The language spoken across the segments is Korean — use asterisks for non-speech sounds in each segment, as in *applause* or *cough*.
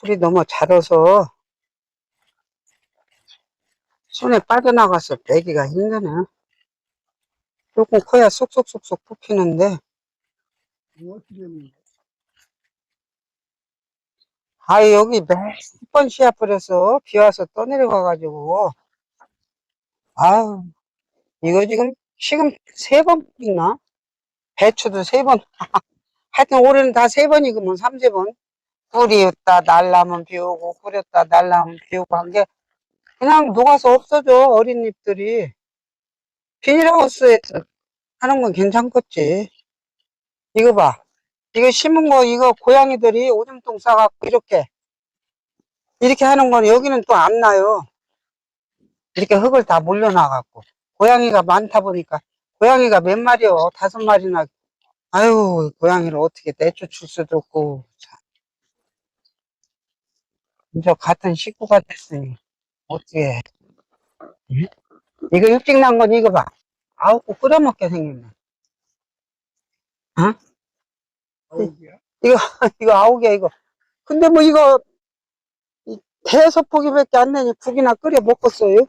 풀이 너무 자라서 손에 빠져나가서 빼기가 힘드네. 조금 커야 쏙쏙쏙쏙 뽑히는데, 뭐 아, 여기 몇번 씨앗 뿌려서 비 와서 떠내려가가지고, 아유, 이거 지금, 지금 세 번 뿌리나? 배추도 세 번. *laughs* 하여튼 올해는 다 세 번이구먼, 삼세 번. 뿌리었다, 날라면 비 오고, 뿌렸다, 날라면 비 오고 한 게, 그냥 녹아서 없어져, 어린 잎들이. 비닐하우스에 하는 건 괜찮겠지. 이거 봐. 이거 심은 거, 이거 고양이들이 오줌통 싸갖고, 이렇게. 이렇게 하는 건 여기는 또 안 나요. 이렇게 흙을 다 물려놔갖고. 고양이가 많다 보니까. 고양이가 몇 마리요? 다섯 마리나. 아유, 고양이를 어떻게 내쫓을 수도 없고. 참. 저 같은 식구가 됐으니. 어떻게 해. 응? 이거 일찍 난 건 이거 봐. 아우고 끓여먹게 생겼네. 아우기야? 이거, *laughs* 이거 아우게 이거. 근데 뭐 이거, 이 대서 포기밖에 안 되니 국이나 끓여 먹겠어요?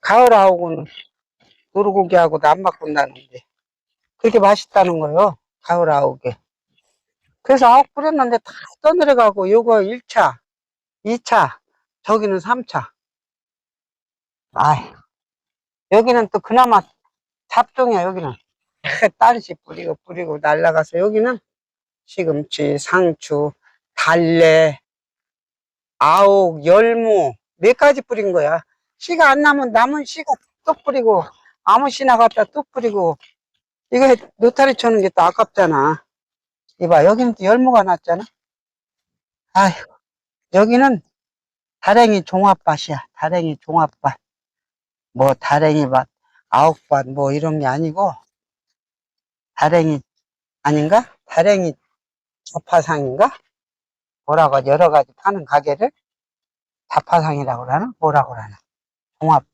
가을 아우고는 노루고기하고도 안 바꾼다는데. 그렇게 맛있다는 거요. 가을 아우게. 그래서 아욱 뿌렸는데 다 떠내려가고 요거 1차, 2차, 저기는 3차. 아이, 여기는 또 그나마 잡종이야, 여기는. *laughs* 딴시 뿌리고 뿌리고 날라가서 여기는 시금치, 상추, 달래, 아욱, 열무 네 가지 뿌린 거야. 씨가 안 나면 남은 씨가 또 뿌리고 아무 씨나 갖다 또 뿌리고 이거 노타리 쳐는 게 또 아깝잖아. 이봐 여기는 또 열무가 났잖아. 아휴 여기는 다랭이 종합밭이야. 다랭이 종합밭. 뭐 다랭이 밭, 아욱밭 뭐 이런 게 아니고 다랭이 아닌가? 다랭이 자파상인가? 뭐라고? 여러 가지 파는 가게를 자파상이라고 그러나? 뭐라고 그러나? 종합.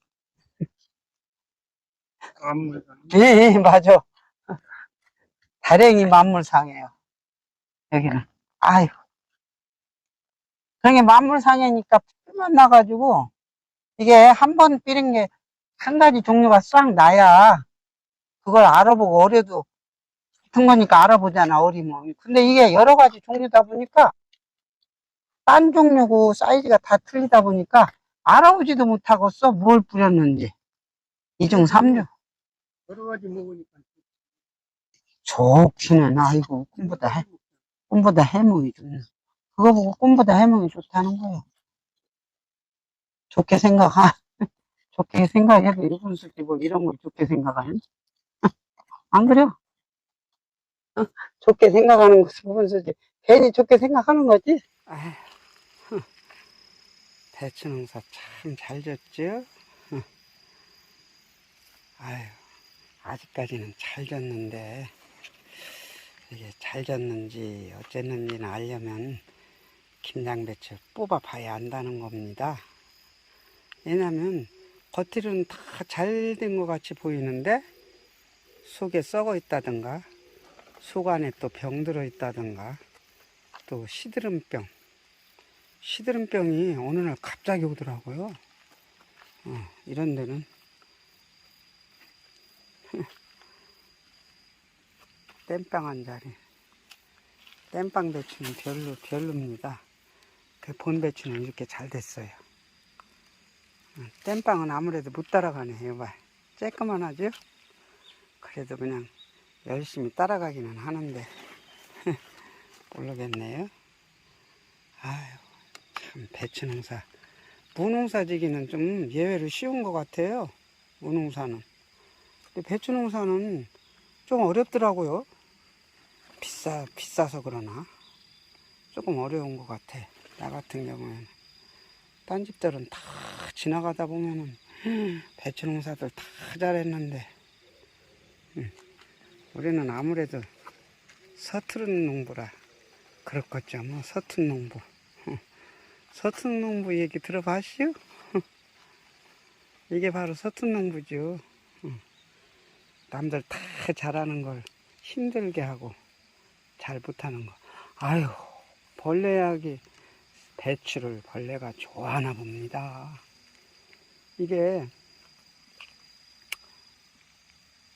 아무래도 예, 예, 맞아. 다랭이 만물상이에요. 여기는. 아유. 그게 만물상이니까 풀만 나가지고 이게 한 번 삐린 게한 가지 종류가 싹 나야 그걸 알아보고 어려도 같은 거니까 알아보잖아, 어리면. 근데 이게 여러 가지 종류다 보니까 딴 종류고 사이즈가 다 틀리다 보니까 알아보지도 못하겠어, 뭘 뿌렸는지. 이중 삼중. 여러 가지 먹으니까 좋기는, 아이고, 꿈보다, 해, 꿈보다 해몽이 좋네. 그거 보고 꿈보다 해몽이 좋다는 거야. 좋게 생각하, *laughs* 좋게 생각해도 일본 쓸지 뭐 이런 걸 좋게 생각하는? *laughs* 안 그래요? 어, *laughs* 좋게 생각하는 것은 무슨 소지? 괜히 좋게 생각하는 거지? 아휴, 배추 농사 참 잘 졌죠? 아휴, 아직까지는 잘 졌는데, 이게 잘 졌는지 어쨌는지는 알려면 김장배추 뽑아 봐야 안다는 겁니다. 왜냐면 겉으로는 다 잘 된 것 같이 보이는데 속에 썩어 있다든가 속 안에 또 병 들어 있다든가 또 시드름병 시드름병이 어느 날 갑자기 오더라고요. 어, 이런 데는 땜빵 한 자리. 땜빵 배추는 별로, 별로입니다. 그 본 배추는 이렇게 잘 됐어요. 어, 땜빵은 아무래도 못 따라가네 요. 봐. 쬐끄만 하죠? 그래도 그냥 열심히 따라가기는 하는데, *laughs* 모르겠네요. 아유, 참, 배추 농사. 무농사 지기는 좀 예외로 쉬운 것 같아요. 무농사는. 근데 배추 농사는 좀 어렵더라고요. 비싸, 비싸서 그러나. 조금 어려운 것 같아. 나 같은 경우에는. 딴 집들은 다 지나가다 보면은, 배추 농사들 다 잘했는데, 음, 우리는 아무래도 서투른 농부라 그렇겠죠. 뭐, 서툰 농부. 어, *laughs* 서툰 농부 얘기 들어봤시오? *laughs* 이게 바로 서툰 농부죠. 남들 다 잘하는 걸 힘들게 하고 잘 못하는 거. 아유, 벌레약이 배추를 벌레가 좋아하나 봅니다. 이게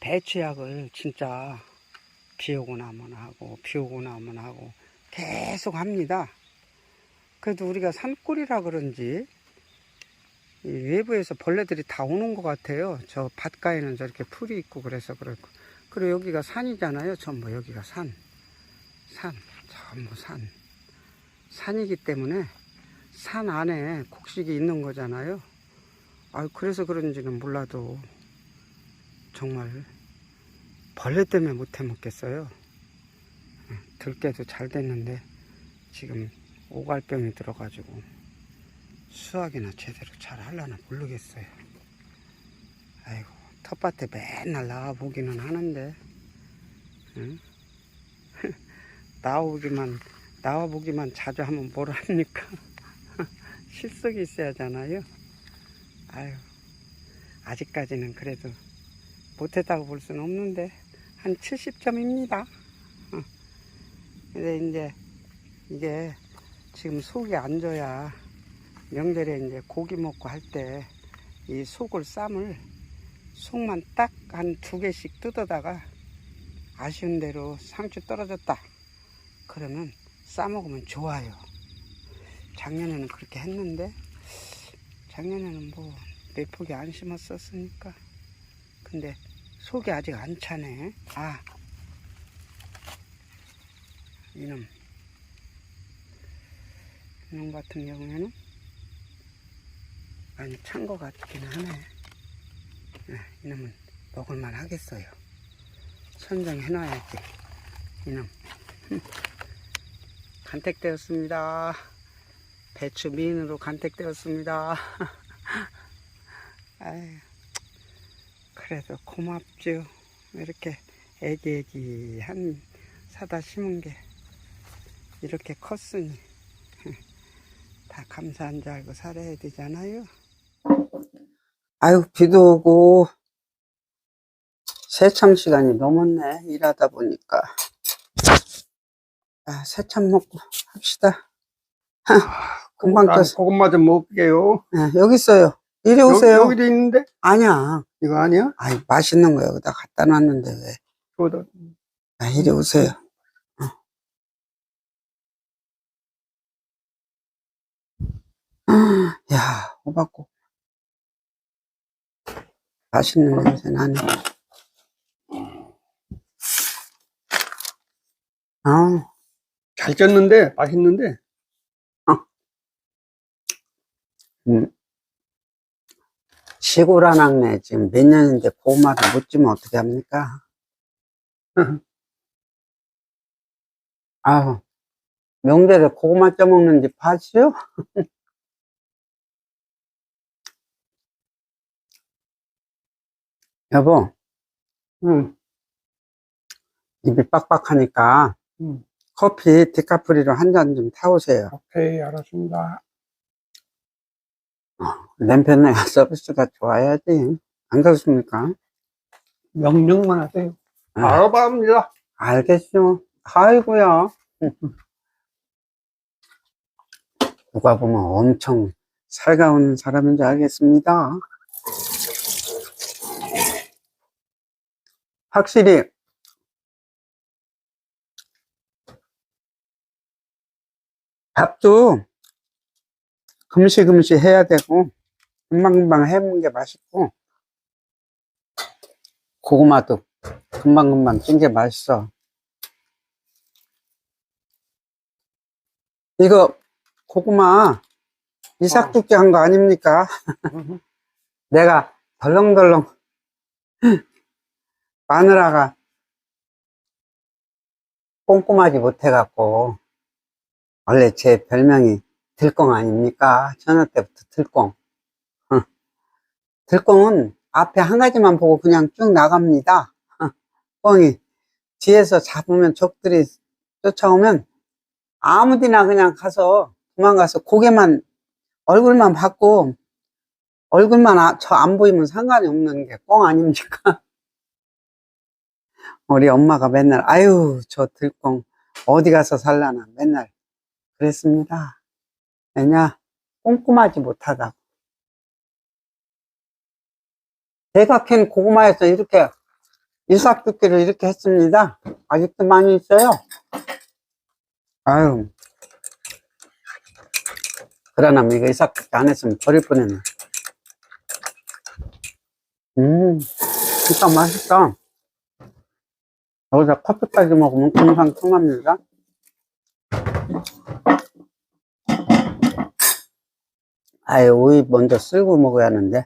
배추약을 진짜 비 오고 나면 하고 비 오고 나면 하고 계속 합니다. 그래도 우리가 산골이라 그런지 이 외부에서 벌레들이 다 오는 것 같아요. 저 밭가에는 저렇게 풀이 있고 그래서 그렇고 그리고 여기가 산이잖아요. 전부 여기가 산, 산, 전부 산, 산이기 때문에 산 안에 곡식이 있는 거잖아요. 아 그래서 그런지는 몰라도 정말 벌레 때문에 못 해먹겠어요. 들깨도 잘 됐는데 지금 오갈병이 들어가지고 수확이나 제대로 잘 하려나 모르겠어요. 아이고 텃밭에 맨날 나와 보기는 하는데 응? 나오기만 나와 보기만 자주 하면 뭘 합니까? *laughs* 실속이 있어야 하잖아요. 아유 아직까지는 그래도 못했다고 볼 수는 없는데 한 70점입니다. *laughs* 근데 이제 이게 지금 속이 안 좋아야 명절에 이제 고기 먹고 할 때 이 속을 쌈을 속만 딱 한 두 개씩 뜯어다가 아쉬운 대로 상추 떨어졌다. 그러면 싸 먹으면 좋아요. 작년에는 그렇게 했는데 작년에는 뭐 몇 포기 안 심었었으니까 근데 속이 아직 안 차네. 아 이놈 이놈 같은 경우에는 많이 찬 것 같긴 하네. 네, 이놈은 먹을만 하겠어요. 선정해놔야지. 이놈. 간택되었습니다. 배추 미인으로 간택되었습니다. *laughs* 그래도 고맙죠. 이렇게 애기애기한 사다 심은 게 이렇게 컸으니 *laughs* 다 감사한 줄 알고 살아야 되잖아요. 아유, 비도 오고 새참 시간이 넘었네. 일하다 보니까. 아, 새참 먹고 합시다. 금방 아, 떴어. 고구마 좀 먹게요. 네, 여기 있어요. 이리 오세요. 여기, 도 있는데? 아니야. 이거 아니야? 아이, 맛있는 거 여기다 갖다 놨는데 왜. 저도 아, 이리 오세요. 어. 야, 호박국. 맛있는 냄새 나네. 아, 잘 쪘는데 맛있는데 음. 시골 한학네 지금 몇 년인데 고구마를 못 주면 어떻게 합니까? *laughs* 아우, 명절에 고구마 쪄먹는 집 봤어요? *laughs* 여보, 응. 입이 빡빡하니까 응. 커피 디카프리로 한 잔 좀 타오세요. 오케이 알았습니다. 램펜네 *laughs* 서비스가 좋아야지. 안 그렇습니까? 명령만 하세요. 아. 알아봅니다. 알겠죠. 아이고야. *laughs* 누가 보면 엄청 살가운 사람인 줄 알겠습니다. 확실히 밥도 금시금시 해야 되고 금방금방 해먹는 게 맛있고 고구마도 금방금방 찐 게 맛있어. 이거 고구마 이삭죽게 한 거 아닙니까? *laughs* 내가 덜렁덜렁 *laughs* 마누라가 꼼꼼하지 못해갖고 원래 제 별명이 들꽁 아닙니까? 전화 때부터 들꽁. 어. 들꽁은 앞에 한 가지만 보고 그냥 쭉 나갑니다. 어. 꽁이 뒤에서 잡으면 적들이 쫓아오면 아무 데나 그냥 가서 도망가서 고개만 얼굴만 받고 얼굴만 저안 보이면 상관이 없는 게꽁 아닙니까? *laughs* 우리 엄마가 맨날 아유 저 들꽁 어디 가서 살라나 맨날 그랬습니다. 왜냐, 꼼꼼하지 못하다고. 제가 캔 고구마에서 이렇게 일삭두께를 이렇게 했습니다. 아직도 많이 있어요. 아유. 그러나 이거 일삭두께 안 했으면 버릴 뻔했네. 음, 진짜 맛있다. 여기다 커피까지 먹으면 금방 통합니다. 아예 오이 먼저 쓸고 먹어야 하는데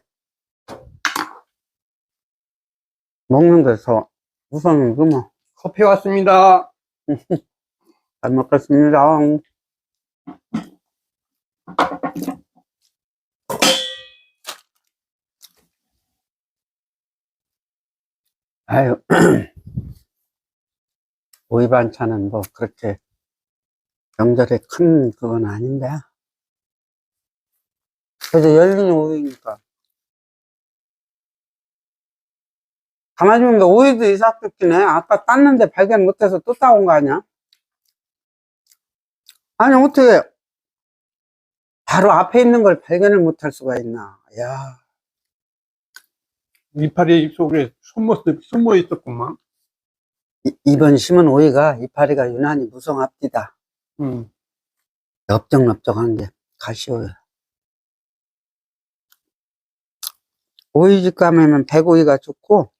먹는 데서 우선은 그뭐 커피 왔습니다. *laughs* 잘 먹겠습니다. 아유, *clears throat* 오이 반찬은 뭐 그렇게 명절에 큰 그건 아닌데. 그래도 열린 오이니까. 가만히 보면 오이도 이삭두끼네. 아까 땄는데 발견 못해서 또 따온 거 아니야? 아니, 어떻게 바로 앞에 있는 걸 발견을 못할 수가 있나. 야 이파리 속에 숨어, 숨어 있었구만. 이- 이번 심은 오이가 이파리가 유난히 무성합디다. 음. 넓적넓적한 게 가시오요. 오이집 가면은 백오이가 좋고,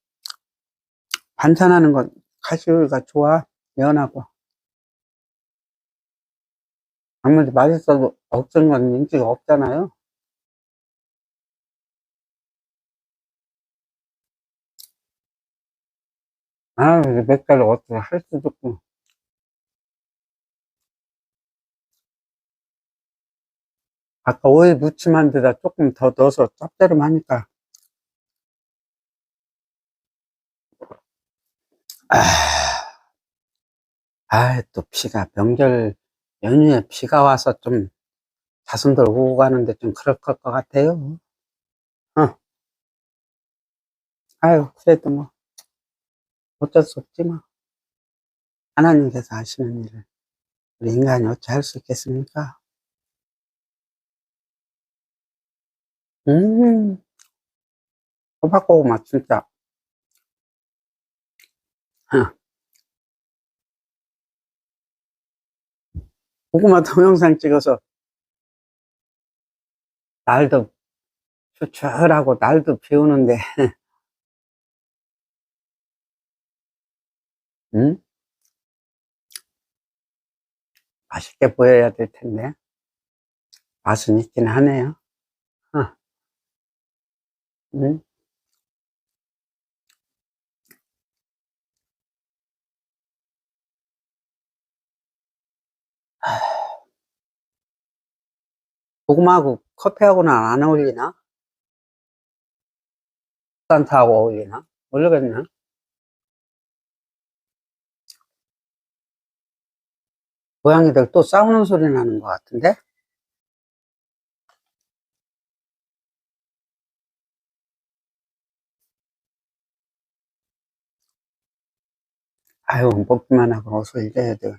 반찬하는 건 가시오이가 좋아. 연하고. 아무리 맛있어도 없는 건 인기가 없잖아요. 아, 개를 어떻게 할 수도 없고. 아까 오이 무침한 데다 조금 더 넣어서 짭짤름 하니까. 아, 아, 또 비가, 명절 연휴에 비가 와서 좀 자손들 오고 가는데 좀 그럴 것 같아요. 어. 아유, 그래도 뭐, 어쩔 수 없지 뭐. 하나님께서 하시는 일을 우리 인간이 어찌 할 수 있겠습니까? 음, 호박고구마 진짜. 어. 고구마 동영상 찍어서 날도 추출하고 날도 비 오는데, 음? 맛있게 보여야 될 텐데. 맛은 있긴 하네요. 어. 음? *sighs* 고구마하고 커피하고는 안 어울리나? 산타하고 어울리나? 모르겠네. 고양이들 또 싸우는 소리 나는 것 같은데? 아유, 먹기만 하고 어서 일해야 돼.